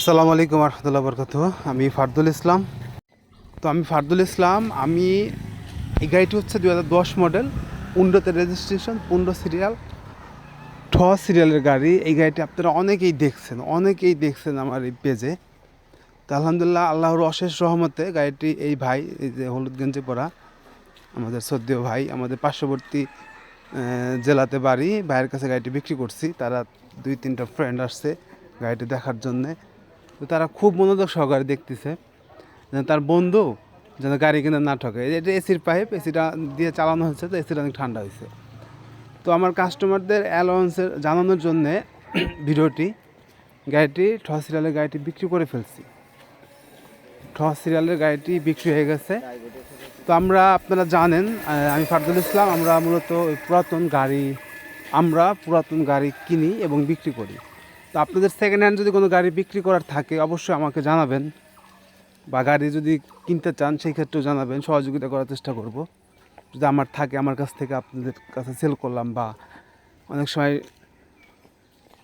আসসালামু আলাইকুম রহমতুল্লাহ বরকত আমি ফারদুল ইসলাম। তো আমি ফারদুল ইসলাম, আমি এই গাড়িটি হচ্ছে দু দশ মডেল পনেরোতে রেজিস্ট্রেশন, পনেরো সিরিয়াল ঠ সিরিয়ালের গাড়ি। এই গাড়িটি আপনারা অনেকেই দেখছেন অনেকেই দেখছেন আমার এই পেজে। তো আলহামদুলিল্লাহ আল্লাহর অশেষ রহমতে গাড়িটি এই ভাই, এই যে হলুদ গেঞ্জি পরা আমাদের সদ্যীয় ভাই, আমাদের পার্শ্ববর্তী জেলাতে বাড়ি, ভাইয়ের কাছে গাড়িটি বিক্রি করছি। তারা দুই তিনটা ফ্রেন্ড আসছে গাড়িটি দেখার জন্যে। তো তারা খুব মনোযোগ সহকারে দেখতেছে, যেন তার বন্ধু যেন গাড়ি কিনে না ঠকে। এটা এসির পাইপ, এসিটা দিয়ে চালানো হয়েছে তো এসিটা অনেক ঠান্ডা হয়েছে। তো আমার কাস্টমারদের অ্যালাউন্সের জানানোর জন্যে ভিডিওটি, গাড়িটি ঠ সিরিয়ালের গাড়িটি বিক্রি করে ফেলছি। ঠ সিরিয়ালের গাড়িটি বিক্রি হয়ে গেছে। তো আমরা, আপনারা জানেন আমি ফারদুল ইসলাম, আমরা মূলত পুরাতন গাড়ি, আমরা পুরাতন গাড়ি কিনি এবং বিক্রি করি। তো আপনাদের সেকেন্ড হ্যান্ড যদি কোনো গাড়ি বিক্রি করার থাকে, অবশ্যই আমাকে জানাবেন। বা গাড়ি যদি কিনতে চান, সেই ক্ষেত্রেও জানাবেন। সহযোগিতা করার চেষ্টা করব। যদি আমার থাকে, আমার কাছ থেকে আপনাদের কাছে সেল করলাম বা অনেক সময়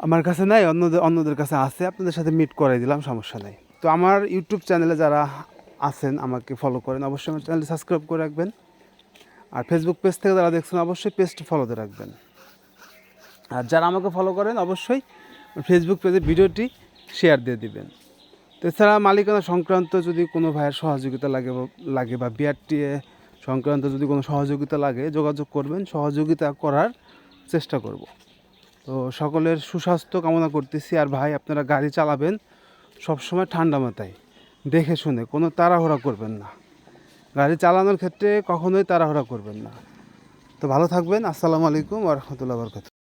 আমার কাছে নাই, অন্যদের অন্যদের কাছে আছে, আপনাদের সাথে মিট করাই দিলাম, সমস্যা নেই। তো আমার ইউটিউব চ্যানেলে যারা আছেন, আমাকে ফলো করেন। অবশ্যই আমার চ্যানেলটি সাবস্ক্রাইব করে রাখবেন। আর ফেসবুক পেজ থেকে যারা দেখছেন, অবশ্যই পেজটি ফলোতে রাখবেন। আর যারা আমাকে ফলো করেন, অবশ্যই ফেসবুক পেজে ভিডিওটি শেয়ার দিয়ে দিবেন। এছাড়া মালিকানা সংক্রান্ত যদি কোনো ভাইয়ের সহযোগিতা লাগে লাগে বা বিআরটি সংক্রান্ত যদি কোনো সহযোগিতা লাগে, যোগাযোগ করবেন, সহযোগিতা করার চেষ্টা করব। তো সকলের সুস্বাস্থ্য কামনা করতেছি। আর ভাই, আপনারা গাড়ি চালাবেন সবসময় ঠান্ডা মাথায়। দেখে শুনে, কোনো তাড়াহুড়া করবেন না। গাড়ি চালানোর ক্ষেত্রে কখনোই তাড়াহুড়া করবেন না। তো ভালো থাকবেন। আসসালামু আলাইকুম ওরহমতুল্লাহ বরকত